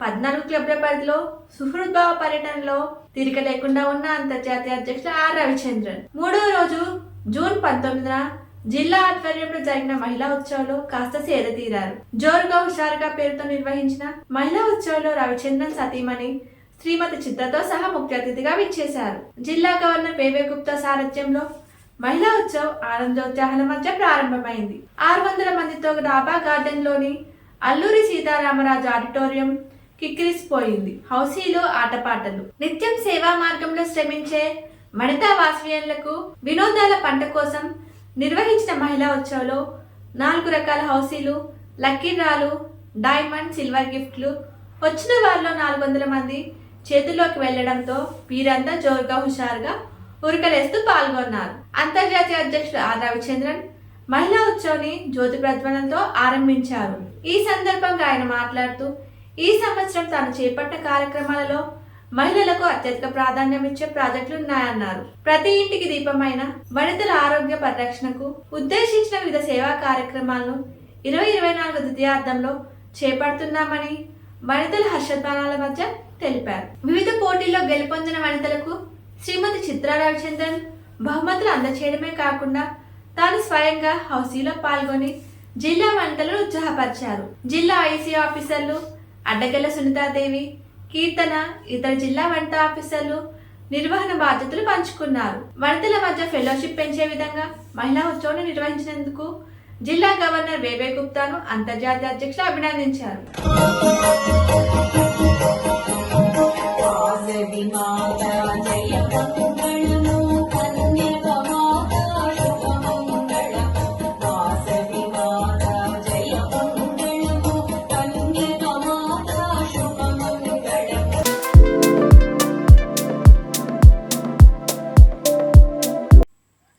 పద్నాలుగు క్లబ్ల పరిధిలో సుహృద్భావ పర్యటనలో తీరిక లేకుండా ఉన్న అంతర్జాతీయ అధ్యక్షుడు ఆర్ రవిచంద్రన్. మూడో రోజు జూన్ పంతొమ్మిదిన జిల్లా ఆధ్వర్యంలో జరిగిన మహిళా ఉత్సవంలో కాస్త సేద తీరారు. జోరుగా హుషారుగా పేరుతో నిర్వహించిన మహిళా ఉత్సవంలో రవిచంద్రన్ సతీమణి శ్రీమతి చిత్రతో సహా ముఖ్య అతిథిగా విచ్చేశారు. జిల్లా గవర్నర్ వేవే గుప్తా సారథ్యంలో మహిళా ఉత్సవ్ ఆనందోత్సాహాల మధ్య ప్రారంభమైంది. ఆరు వందల మందితో డాబా గార్డెన్లోని అల్లూరి సీతారామరాజు ఆడిటోరియం కిక్కిరిసిపోయింది. హౌసీలో ఆటపాటలు. నిత్యం సేవా మార్గంలో శ్రమించే వనితా వాస్వియన్లకు వినోదాల పంట కోసం నిర్వహించిన మహిళా ఉత్సవంలో నాలుగు రకాల హౌసీలు లక్కీ డ్రాలు డైమండ్ సిల్వర్ గిఫ్ట్లు. వచ్చిన వారిలో నాలుగు వందల మంది చేతుల్లోకి వెళ్ళడంతో వీరంతా జోరుగా హుషారుగా ఉరకలేస్తూ పాల్గొన్నారు. అంతర్జాతీయ అధ్యక్షుడు ఆర్ రవిచంద్రన్ మహిళా ఉత్సవాన్ని జ్యోతి ప్రజ్వలనతో ఆరంభించారు. ఈ సందర్భంగా ఆయన మాట్లాడుతూ ఈ సంవత్సరం తాను చేపట్టిన కార్యక్రమాలలో మహిళలకు అత్యధిక ప్రాధాన్యం ఇచ్చే ప్రాజెక్టులు ఉన్నాయన్నారు. ప్రతి ఇంటికి దీపమైన వనితల ఆరోగ్య పరిరక్షణకు ఉద్దేశించిన వివిధ సేవా కార్యక్రమాలను ఇరవై ఇరవై నాలుగు ద్వితీయార్థంలో చేపడుతున్నామని వనితల హర్షధ్వానాల మధ్య తెలిపారు. వివిధ పోటీల్లో గెలుపొందిన వనితలకు శ్రీమతి చిత్రా రవిచంద్రన్ బహుమతులు అందచేయడమే కాకుండా తాను స్వయంగా హౌసీలో పాల్గొని జిల్లా వనితలను ఉత్సాహపరిచారు. జిల్లా ఐసీ ఆఫీసర్లు అడ్డగల్ల సునీతాదేవి కీర్తన ఇతర జిల్లా వంట ఆఫీసర్లు నిర్వహణ బాధ్యతలు పంచుకున్నారు. వనితల మధ్య ఫెలోషిప్ పెంచే విధంగా మహిళా ఉత్సవం నిర్వహించినందుకు జిల్లా గవర్నర్ వేవే గుప్తాను అంతర్జాతీయ అధ్యక్షులు అభినందించారు.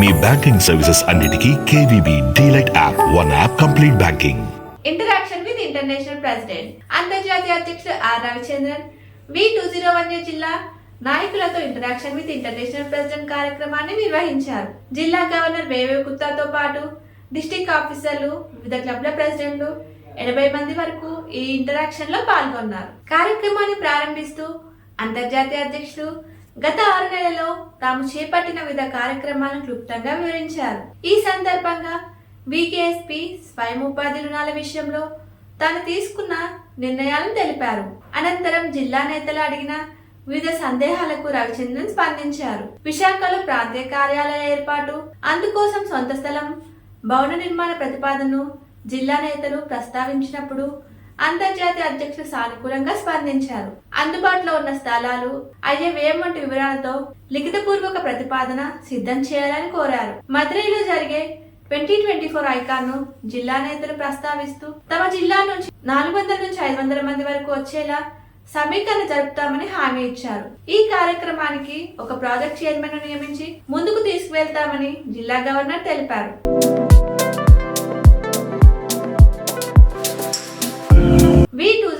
మీ బ్యాంకింగ్ సర్వీసెస్ అన్నిటికీ KVB DLite app one app complete banking. Interaction with international president అంతర్జాతీయ అధ్యక్షుడు R Ravichandran V two zero one జిల్లా నాయకులతో ఇంటరాక్షన్ విత్ ఇంటర్నేషనల్ ప్రెసిడెంట్ కార్యక్రమాన్ని నిర్వహించారు. జిల్లా గవర్నర్ వేవే గుప్తాతో పాటు డిస్టిక్ ఆఫీసర్లు వివిధ క్లబ్ల ప్రెసిడెంట్లు ఎనభై మంది వరకు ఈ ఇంటరాక్షన్లో పాల్గొన్నారు. కార్యక్రమాన్ని ప్రారంభిస్తూ అంతర్జాతీయ అధ్యక్షుడు గత ఆరు నెలలో తాము చేపట్టిన వివిధ కార్యక్రమాలను క్లుప్తంగా వివరించారు. ఈ సందర్భంగా వికేఎస్పి స్వయం ఉపాధి రుణాల విషయంలో తాను తీసుకున్న నిర్ణయాలను తెలిపారు. అనంతరం జిల్లా నేతలు అడిగిన వివిధ సందేహాలకు రవిచంద్రన్ స్పందించారు. విశాఖలో ప్రాంతీయ కార్యాలయ ఏర్పాటు అందుకోసం సొంత స్థలం భవన నిర్మాణ ప్రతిపాదనను జిల్లా నేతలు ప్రస్తావించినప్పుడు అంతర్జాతీయ అధ్యక్షులు సానుకూలంగా స్పందించారు. అందుబాటులో ఉన్న స్థలాలు అయ్యే వ్యయం వంటి వివరాలతో లిఖితపూర్వక ప్రతిపాదన సిద్ధం చేయాలని కోరారు. మద్రైలో జరిగే ట్వంటీ ట్వంటీ ఫోర్ ఐకాన్ను జిల్లా నేతలు ప్రస్తావిస్తూ తమ జిల్లా నుంచి నాలుగు వందల నుంచి ఐదు వందల మంది వరకు వచ్చేలా సమీకరణ జరుపుతామని హామీ ఇచ్చారు. ఈ కార్యక్రమానికి ఒక ప్రాజెక్ట్ చైర్మన్ నియమించి ముందుకు తీసుకువెళ్తామని జిల్లా గవర్నర్ తెలిపారు.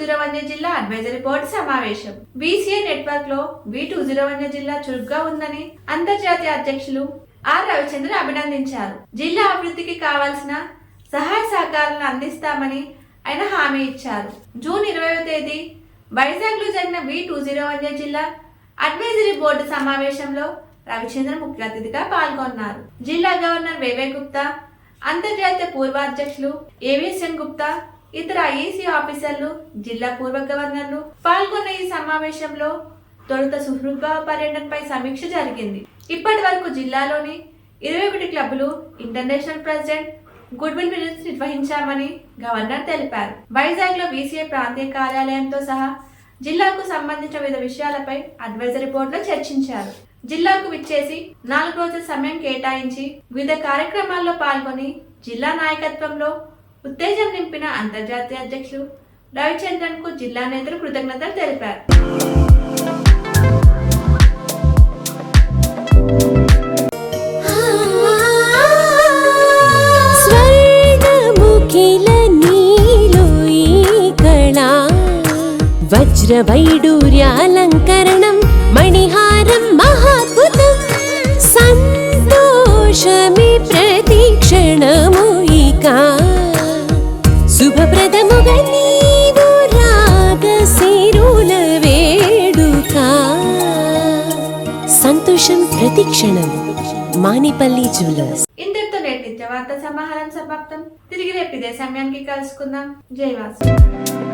వన్య జీరో జిల్లా అడ్వైజరీ బోర్డు సమావేశం. బీసీఏ నెట్వర్క్లో వి టూ జీరో జిల్లా చురుగ్గా ఉందని అంతర్జాతీయ అధ్యక్షులు ఆర్ రవిచంద్ర అభినందించారు. జిల్లా అభివృద్ధికి కావాల్సిన సహాయ సహకారాలను అందిస్తామని ఆయన హామీ ఇచ్చారు. జూన్ ఇరవై తేదీ వైజాగ్లో జరిగిన వి టూ జీరో జిల్లా అడ్వైజరీ బోర్డు సమావేశంలో రవిచంద్ర ముఖ్య అతిథిగా పాల్గొన్నారు. జిల్లా గవర్నర్ వివేక్ గుప్తా అంతర్జాతీయ పూర్వ అధ్యక్షులు ఏవిఎస్ఎన్ గుప్తా ఇతర ఐఏసీ ఆఫీసర్లు జిల్లా పూర్వ గవర్నర్లు పాల్గొన్న ఈ సమావేశంలో తొలుత సుహృద్భావ పర్యటనపై సమీక్ష జరిగింది. ఇప్పటి వరకు జిల్లాలోని ఇరవై ఒకటి క్లబ్లు international president good will visits నిర్వహించామని గవర్నర్ తెలిపారు. వైజాగ్లో బీసీఏ ప్రాంతీయ కార్యాలయంతో సహా జిల్లాకు సంబంధించిన వివిధ విషయాలపై అడ్వైజరీ బోర్డులో చర్చించారు. జిల్లాకు విచ్చేసి నాలుగు రోజుల సమయం కేటాయించి వివిధ కార్యక్రమాల్లో పాల్గొని జిల్లా నాయకత్వంలో ఉత్తేజం నింపిన అంతర్జాతీయ అధ్యక్షులు రవిచంద్రన్కు జిల్లా నేతలు కృతజ్ఞతలు తెలిపారు. స్వర్ణముఖిల నీలో వజ్రవైడూర్యాలంకరణం మణిహారం మహాద్భుతం సంతోషమి ప్ర సంతోషం ప్రతిక్షణం మానిపల్లి జ్యువెలర్స్. ఇంతటితో నేటి నిత్య వార్త సమాహారం సమాప్తం. తిరిగి రేపు ఇదే సమయానికి కలుసుకుందాం. జై వాసు.